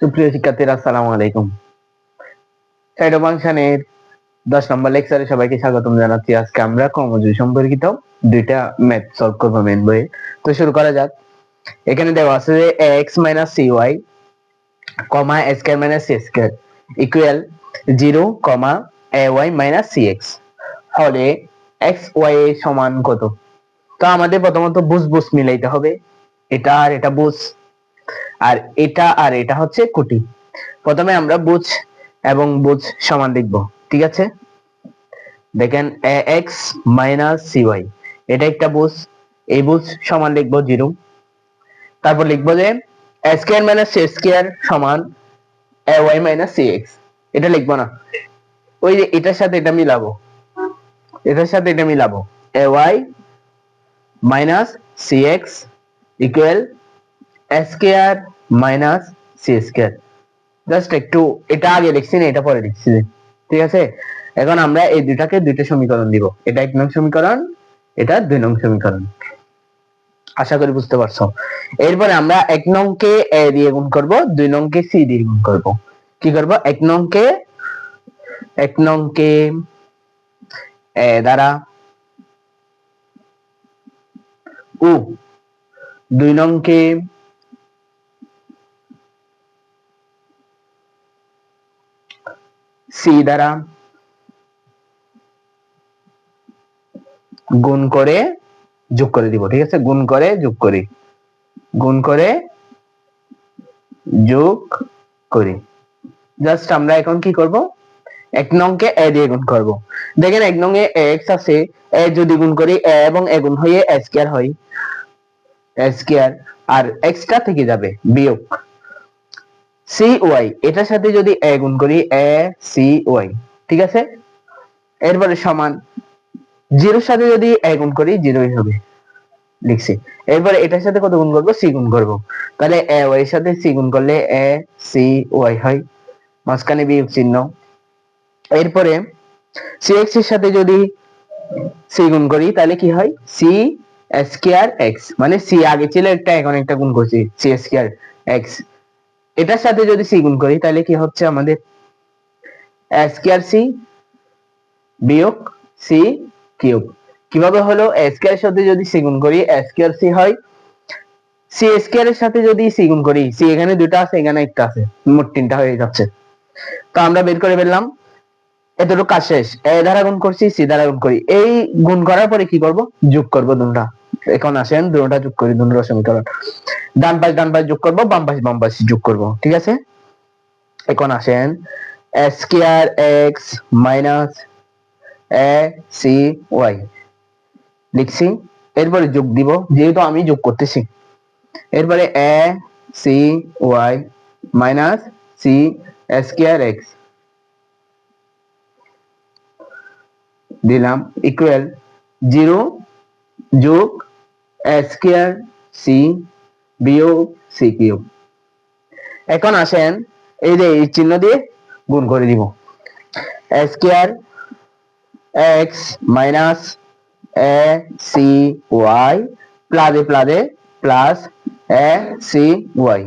সুপ্রিয় শিক্ষার্থীরা, আসসালামু আলাইকুম। সাইডো ফাংশনের দশ নম্বর লেকচারে সবাইকে স্বাগতম জানাচ্ছি। আজকে আমরা ক্রমজোড় সম্পর্কিত দুইটা ম্যাথ সলভ করব মেন বইয়ে। তো শুরু করা যাক। এখানে দেওয়া আছে যে X minus C Y comma S square minus C square equal zero comma A Y minus C X হলে এক্স ওয়াই সমান কত? তো আমাদের প্রথমত বুঝ বুঝ মিলাইতে হবে। এটা আর এটা বুঝ। আর এটা আর এটা হচ্ছে কুটি। প্রথমে আমরা বুঝ এবং বুঝ সমান লিখব, ঠিক আছে? দেখেন এক্স মাইনাস সিওয়াই এটা একটা বুঝ। এই বুঝ সমান লিখব জিরো। তারপর লিখব যে স্কোয়ার মাইনাস সি স্কোয়ার সমান A Y minus C X এটা লিখব না। ওই যে এটার সাথে এটা মিলাবো। এটার সাথে এটা মিলাবো। A Y minus C X equal square minus C square just একটু এটা আগে লিখছি না, এটা পরে লিখছি। ঠিক আছে? এখন আমরা এই দুটাকে দুইটা সমীকরণ দিব। এটা এক নং সমীকরণ, এটা দুই নং সমীকরণ। আশা করি বুঝতে পারছ? এরপরে আমরা এক নংকে এ দিয়ে গুণ করব, দুই নং কে সি দিয়ে গুণ করব। কি করব? এক নং কে এক নংকে এ দ্বারা উ দুই নংকে সি দ্বারা গুণ করে যোগ করে দিব, ঠিক আছে? গুণ করে যোগ করি। গুণ করে যোগ করি। জাস্ট আমরা এখন কি করব? এক নংকে এ দিয়ে গুণ করব। দেখেন এক নং এ এক্স আছে, এ যদি গুণ করি এ এবং এ গুণ হয়ে এ স্কয়ার হয়। স্কয়ার আর এক্সট্রা থেকে যাবে বিয়োগ। সি ওয়াই এটার সাথে যদি এ গুণ করি এ সি ওয়াই ঠিক আছে? এরপরে সমান জিরোর সাথে যদি এ গুণ করি, জিরোই হবে। লিখছি। এরপরে এটার সাথে কত গুণ করব? সি গুণ করব। তাহলে এ ওয়াই এর সাথে সি গুণ করলে এ সি ওয়াই হয়। মাঝখানে বিয়োগ চিহ্ন। এরপরে সি এক্সের সাথে যদি সি গুণ করি, তাহলে কি হয়? সি স্কয়ার এক্স মানে সি আগে ছিল একটা, এখন একটা গুণ করছি সি স্কয়ার এক্স এটার সাথে যদি সি গুণ করি, তাহলে কি হচ্ছে আমাদের? স্কয়ার সি বিয়োগ সি কিউব। কীভাবে হলো? স্কয়ার সাথে যদি সি গুণ করি স্কয়ার সি হয়। সি স্কয়ার এর সাথে যদি সি গুণ করি সি এখানে দুটো আছে, এখানে একটা আছে, মোট তিনটা হয়ে যাচ্ছে। তো আমরা বের করে ফেললাম। এতটুকু কাজ শেষ। এ দ্বারা গুণ করছি, সি দ্বারা গুণ করি। এই গুণ করার পরে কি করব? যোগ করব দুটা। এখন আসেন দুটা যোগ করি দুটো সমীকরণ। ডান পাশ ডান পাশ যোগ করব, বাম পাশ বাম পাশ যোগ করব। ঠিক আছে? এখন আসেন। Square X minus A C Y. লিখছি। এরপরে যোগ দিব, যেহেতু আমি যোগ করতেছি। এরপরে A C Y minus C square X. দিলাম ইকুয়াল জিরো যোগ স্কয়ার সি বিয়োগ সি কিউব। এখন আসেন এই যে এই চিহ্ন দিয়ে গুণ করে দিব। Square X minus A C Y প্লাদে প্লাদে প্লাস এ সি ওয়াই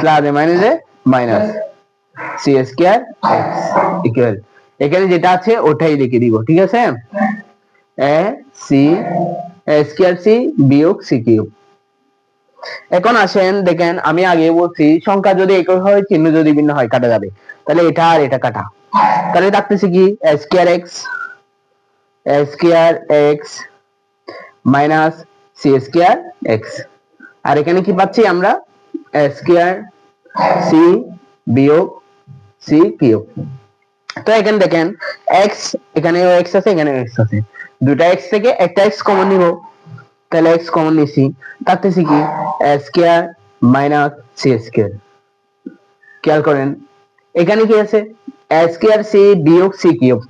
প্লাদে মাইনাসে minus C square X equal এখানে যেটা আছে, ওটাই লিখে দিব, ঠিক আছে? এ, সি স্কয়ার সি বিয়োগ সি কিউব। এখন আসেন, দেখেন, আমি আগে বলছি, সংখ্যা যদি একই হয়, চিহ্ন যদি ভিন্ন হয়, কাটা যাবে। তাহলে এটা আর এটা কাটা। তাহলে থাকতেছে কি? Square X square X minus C square X. আর এখানে কি পাচ্ছি আমরা? স্কয়ার সি বিয়োগ সি কিউব। তো এখানে দেখেন এক্স এখানে এক্স আছে এখানে এক্স আছে। দুটা এক্স থেকে একটা এক্স কমন নিব। তাহলে এক্স কমন নিছি। থাকতেছে কি? স্কয়ার মাইনাস সি স্কয়ার খেয়াল করেন, এখানে কি আছে? স্কয়ার সি বিয়োগ সি কিউব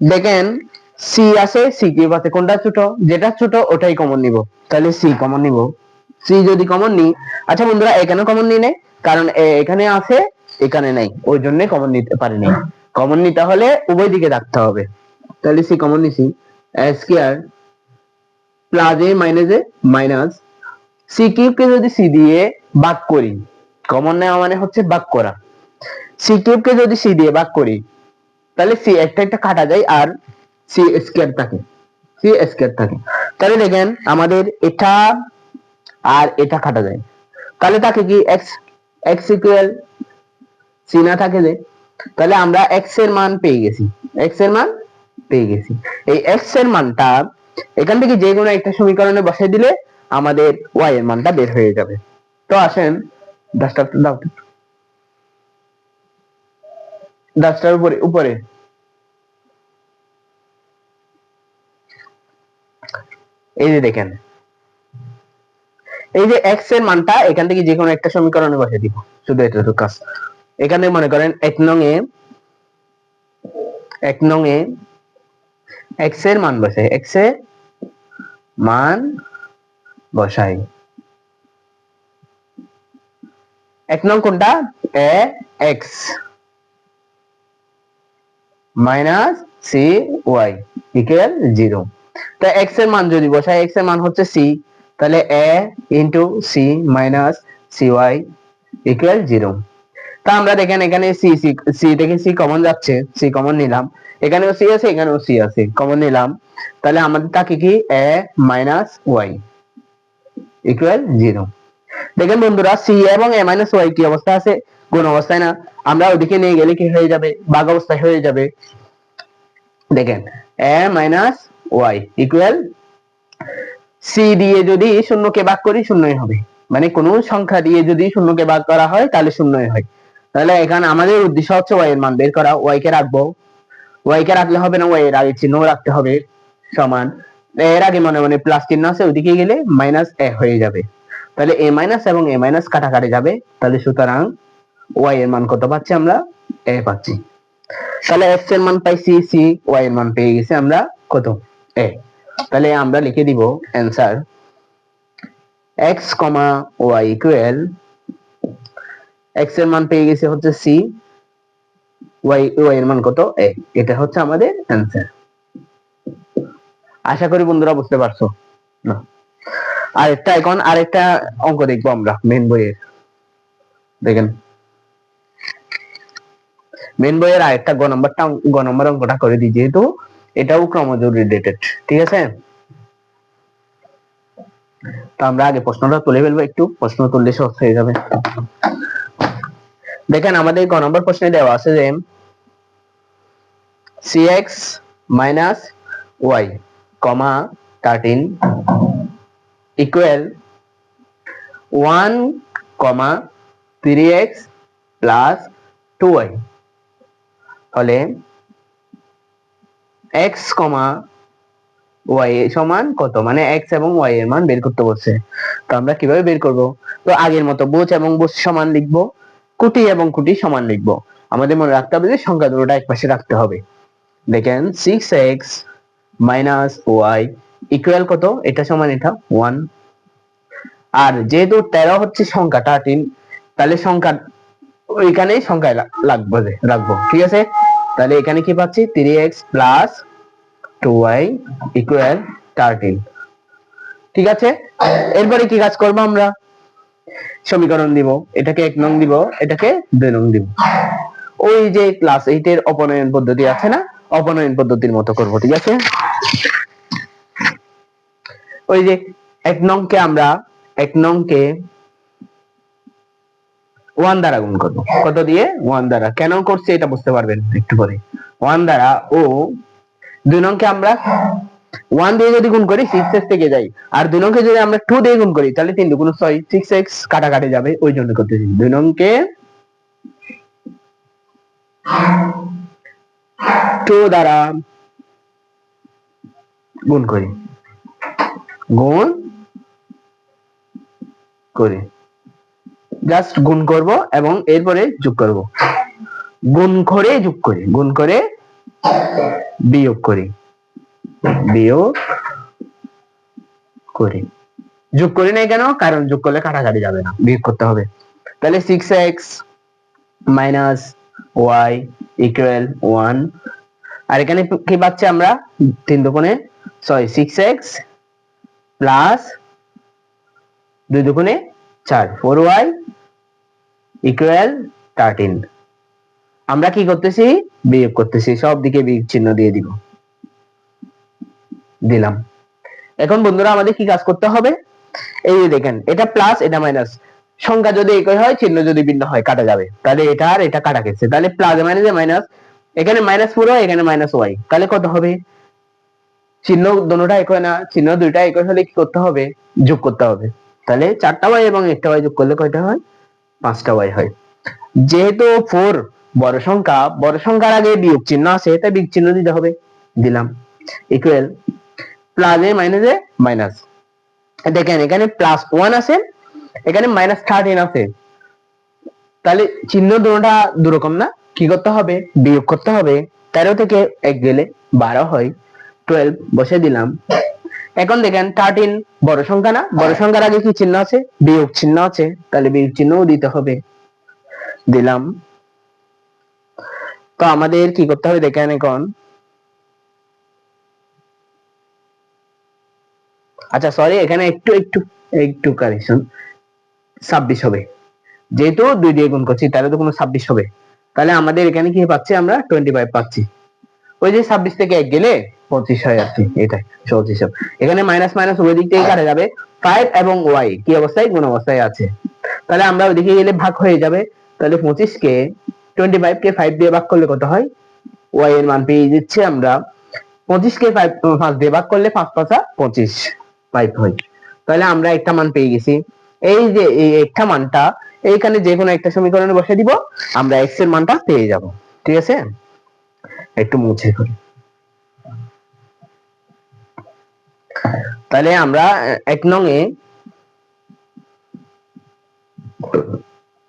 দেখেন সি আছে সি কিউব আছে। কোনটা ছোট? যেটা ছোট, ওটাই কমন নিব। তাহলে সি কমন নিব। সি যদি কমন নি আচ্ছা বন্ধুরা এখানে কমন নি নেই, কারণ এখানে আছে, এখানে নাই। ওই জন্য কমন নিতে পারিনি। কমন নিতে হলে উভয় দিকে রাখতে হবে। তাহলে সি কমন নিছি। Square plus A minus A minus C কিউবকে যদি সি দিয়ে ভাগ করি কমন নেওয়া মানে হচ্ছে ভাগ করা। সি কিউবকে যদি সি দিয়ে ভাগ করি, তাহলে সি একটা একটা কাটা যায় আর সি স্কয়ার থাকে। সি স্কয়ার থাকে। তাহলে দেখেন আমাদের এটা আর এটা কাটা যায়। তাহলে থাকে কি এক্স এক্স ইকুয়াল সি না থাকে যে? তাহলে আমরা এক্সের মান পেয়ে গেছি। এক্সের মান পেয়ে গেছি। এই এক্সের মানটা এখান থেকে যে কোনো একটা সমীকরণে বসাই দিলে আমাদের ওয়াই এর মানটা বের হয়ে যাবে। তো আসেন ডাস্টার দাও তো। ডাস্টার উপরে উপরে। এই যে দেখেন। এই যে এক্সের মানটা এখান থেকে যে কোনো একটা সমীকরণে বসে দিব। শুধু এটুকু কাজ। এখানে মনে করেন এক নং এ, এক নং এ এক্সের মান বসাই এক্সের মান বসাই। এক নং কোনটা? A X minus C Y equal zero তা এক্সের মান যদি বসাই এক্সের মান হচ্ছে সি তাহলে A into C minus C Y equal zero তা আমরা দেখেন এখানে সি সি সি থেকে সি কমন যাচ্ছে সি কমন নিলাম। এখানেও সি আছে, এখানেও সি আছে কমন নিলাম। তাহলে আমাদের থাকে কি? A minus Y equal zero দেখেন বন্ধুরা সি এবং এ মাইনাস ওয়াই কি অবস্থা আছে? কোন অবস্থায় না। আমরা ওদিকে নিয়ে গেলে কি হয়ে যাবে? বাঘ অবস্থায় হয়ে যাবে। দেখেন A minus Y equal C দিয়ে যদি শূন্যকে ভাগ করি, শূন্যই হবে। মানে কোনো সংখ্যা দিয়ে যদি শূন্যকে ভাগ করা হয়, তাহলে শূন্যই হয়। তাহলে এখানে আমাদের উদ্দেশ্য হচ্ছে ওয়াই এর মান বের করা। ওয়াই কে রাখব। ওয়াই কে রাখলে হবে না ওয়াই এর আগে চিহ্ন রাখতে হবে সমান। এর আগে মনে মনে প্লাস চিহ্ন আছে, ওইদিকে গেলে মাইনাস এ হয়ে যাবে। তাহলে এ মাইনাস এবং এ মাইনাস কাটাকাটি যাবে। তাহলে সুতরাং ওয়াই এর মান কত পাচ্ছি আমরা? এ পাচ্ছি। তাহলে এক্সের মান পাইছি সি ওয়াই এর মান পেয়ে গেছি আমরা কত? এ তাহলে আমরা লিখে দিব answer X comma Y equal এক্সের মান পেয়ে গেছে হচ্ছে সি ওয়াই ওয়াই এর মান কত? এ এটা হচ্ছে আমাদের অ্যান্সার আশা করি বন্ধুরা বুঝতে পারছ। না। আরেকটা এখন, আরেকটা অঙ্ক দেখব আমরা মেন বইয়ের। দেখেন। মেন বইয়ের আরেকটা গ নম্বরটা, গ নম্বর অঙ্কটা করে দিই, যেহেতু এটাও ক্রমজোর রিলেটেড ঠিক আছে? তো আমরা আগে প্রশ্নটা তুলে ফেলব, একটু প্রশ্ন তুললে সহজ হয়ে যাবে। দেখেন, আমাদের গ নম্বর প্রশ্নে দেওয়া আছে যে cx minus Y comma thirteen equal one comma three X plus two Y হলে এক্স কমা ওয়াই সমান কত? মানে এক্স এবং ওয়াই এর মান বের করতে বলছে। তো আমরা কীভাবে বের করব? তো আগের মতো বুঝ এবং বুঝ সমান লিখব। কুটি এবং কোটি সমান লিখব। আমাদের মনে রাখতে হবে যে সংখ্যা দুটোটা এক পাশে রাখতে হবে। দেখেন six X minus Y equal কত? এটা সমান এটা ওয়ান আর যেহেতু তেরো হচ্ছে সংখ্যা থার্টিন তাহলে সংখ্যা ওইখানেই সংখ্যায় লাগবে রাখব। ঠিক আছে? তাহলে এখানে কি পাচ্ছি? Three X plus two Y equal thirteen ঠিক আছে? এরপরে কি কাজ করব আমরা? সমীকরণ দিব, এটাকে এক নং দিব, এটাকে দুই নং দিব। ওই যে ক্লাস এইটের অপনয়ন পদ্ধতি আছে না? অপনয়ন পদ্ধতির মতো করব, ঠিক আছে? ওই যে এক নংকে আমরা এক নংকে ওয়ান দ্বারা গুণ করব। কত দিয়ে? ওয়ান দ্বারা। কেন করছে এটা বুঝতে পারবেন একটু পরে। ওয়ান দ্বারা ও দুই নংকে আমরা ওয়ান দিয়ে যদি গুণ করি সিক্স এক্স থেকে যাই। আর দুই নংকে যদি আমরা টু দিয়ে গুণ করি, তাহলে তিন দুগুণ ছয় সিক্স এক্স কাটাকাটি যাবে, ওই জন্য করতেছি। দুই নংকে টু দ্বারা গুণ করি। গুণ করি। জাস্ট গুণ করব এবং এরপরে যোগ করব। গুণ করে যোগ করি। গুণ করে বিয়োগ করি। বিয়োগ করি। যোগ করি নাই কেন? কারণ যোগ করলে কাটাকাটি যাবে না, বিয়োগ করতে হবে। তাহলে six X minus Y equal one আর এখানে কি পাচ্ছি আমরা? তিন দুগুণে ছয় সিক্স এক্স প্লাস দুই দুগুণে চার ফোর ওয়াই ইকুয়াল থার্টিন আমরা কি করতেছি? বিয়োগ করতেছি, সব দিকে বিয়োগ চিহ্ন দিয়ে দিব। দিলাম। এখন বন্ধুরা আমাদের কি কাজ করতে হবে? এই যে দেখেন, এটা প্লাস এটা মাইনাস সংখ্যা যদি একই হয়, চিহ্ন যদি ভিন্ন হয়, কাটা যাবে। তাহলে এটা আর এটা কাটা গেছে। তাহলে প্লাস মাইনাসে মাইনাস এখানে মাইনাস ফোর হয় এখানে মাইনাস ওয়াই তাহলে কত হবে? চিহ্ন দুটোটা একই না, চিহ্ন দুইটা একই হলে কি করতে হবে? যোগ করতে হবে। তাহলে চারটা ওয়াই এবং একটা ওয়াই যোগ করলে কয়টা হয়? পাঁচটা ওয়াই হয়। যেহেতু ফোর বড় সংখ্যা, বড় সংখ্যার আগে বিয়োগ চিহ্ন আছে, তাই বিয়োগ চিহ্ন দিতে হবে। দিলাম। ইকুয়াল প্লাসে মাইনাসে মাইনাস এ মাইনাস দেখেন, এখানে প্লাস ওয়ান আছে, এখানে মাইনাস থার্টিন আছে। তাহলে চিহ্ন দুটোটা দুরকম না? কি করতে হবে? বিয়োগ করতে হবে। তেরো থেকে এক গেলে বারো হয়। টুয়েলভ বসে দিলাম। এখন দেখেন থার্টিন বড় সংখ্যা না? বড় সংখ্যার আগে কি চিহ্ন আছে? বিয়োগ চিহ্ন আছে। তাহলে বিয়োগ চিহ্নও দিতে হবে। দিলাম। তো আমাদের কি করতে হবে? দেখেন এখন আচ্ছা সরি এখানে একটু একটু একটু কারেকশন ছাব্বিশ হবে। যেহেতু দুই দিয়ে গুণ করছি, তাহলে তো কোনো ছাব্বিশ হবে। তাহলে আমাদের এখানে কি পাচ্ছি আমরা? টোয়েন্টি ফাইভ পাচ্ছি। ওই যে ছাব্বিশ থেকে এক গেলে পঁচিশ হয় আর কি, এটাই সহজ হিসাব এখানে মাইনাস মাইনাস ওই দিক থেকে কাটা যাবে। ফাইভ এবং ওয়াই কি অবস্থায়? গুণ অবস্থায় আছে। তাহলে আমরা ওইদিকে গেলে ভাগ হয়ে যাবে। তাহলে পঁচিশ কে টোয়েন্টি ফাইভ কে ফাইভ দিয়ে ভাগ করলে কত হয়? ওয়াই এর মান পেয়ে যাচ্ছে আমরা। পঁচিশ কে ফাইভ পাঁচ দিয়ে ভাগ করলে পাঁচ পাঁচা পঁচিশ। ফাইভ হয়। তাহলে আমরা একটা মান পেয়ে গেছি। এই যে এই একটা মানটা, এইখানে যে কোনো একটা সমীকরণে বসে দিব, আমরা এক্সের মানটা পেয়ে যাব। ঠিক আছে? একটু মুছে করি তাহলে আমরা এক নং এ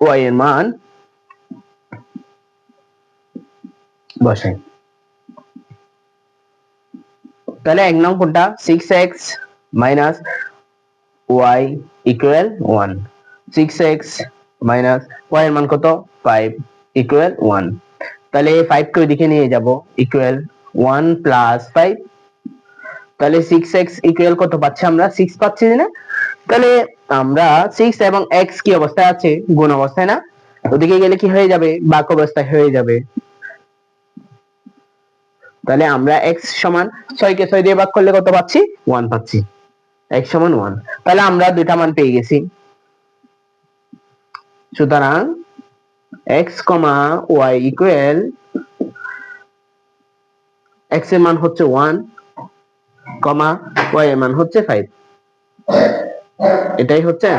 ওয়াই এর মান বসাই। তাহলে এক নং কোনটা? Six X Y equal one six X minus Y এর মান কত? ফাইভ ইকুয়াল ওয়ান তাহলে ফাইভ কে ওইদিকে নিয়ে যাব। ইকুয়াল ওয়ান প্লাস ফাইভ তাহলে সিক্স এক্স ইকুয়াল কত পাচ্ছি আমরা? সিক্স পাচ্ছি না? তাহলে আমরা সিক্স এবং এক্স কি অবস্থায় আছে? গুণ অবস্থায় না? ওদিকে গেলে কি হয়ে যাবে? বাক অবস্থায় হয়ে যাবে। তাহলে আমরা এক্স সমান ছয় কে ছয় দিয়ে ভাগ করলে কত পাচ্ছি? ওয়ান পাচ্ছি। এক্স সমান ওয়ান তাহলে আমরা দুইটা মান পেয়ে গেছি। সুতরাং এক্স কমা ওয়াই ইকুয়াল এক্সের মান হচ্ছে ওয়ান কমা ওয়াই এর মান হচ্ছে ফাইভ এটাই হচ্ছে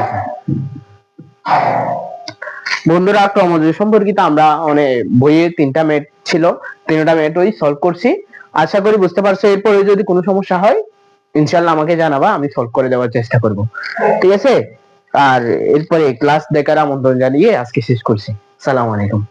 বন্ধুরা ক্রমযোগ সম্পর্কিত আমরা অনেক বইয়ে তিনটা ম্যাট ছিল, তিনটা ম্যাট ওই সলভ করছি। আশা করি বুঝতে পারছ, এরপরে যদি কোনো সমস্যা হয় ইনশাল্লাহ আমাকে জানাবা, আমি সলভ করে দেওয়ার চেষ্টা করব। ঠিক আছে? আর এরপরে ক্লাস দেখার আমন্ত্রণ জানিয়ে আজকে শেষ করছি। সালাম আলাইকুম।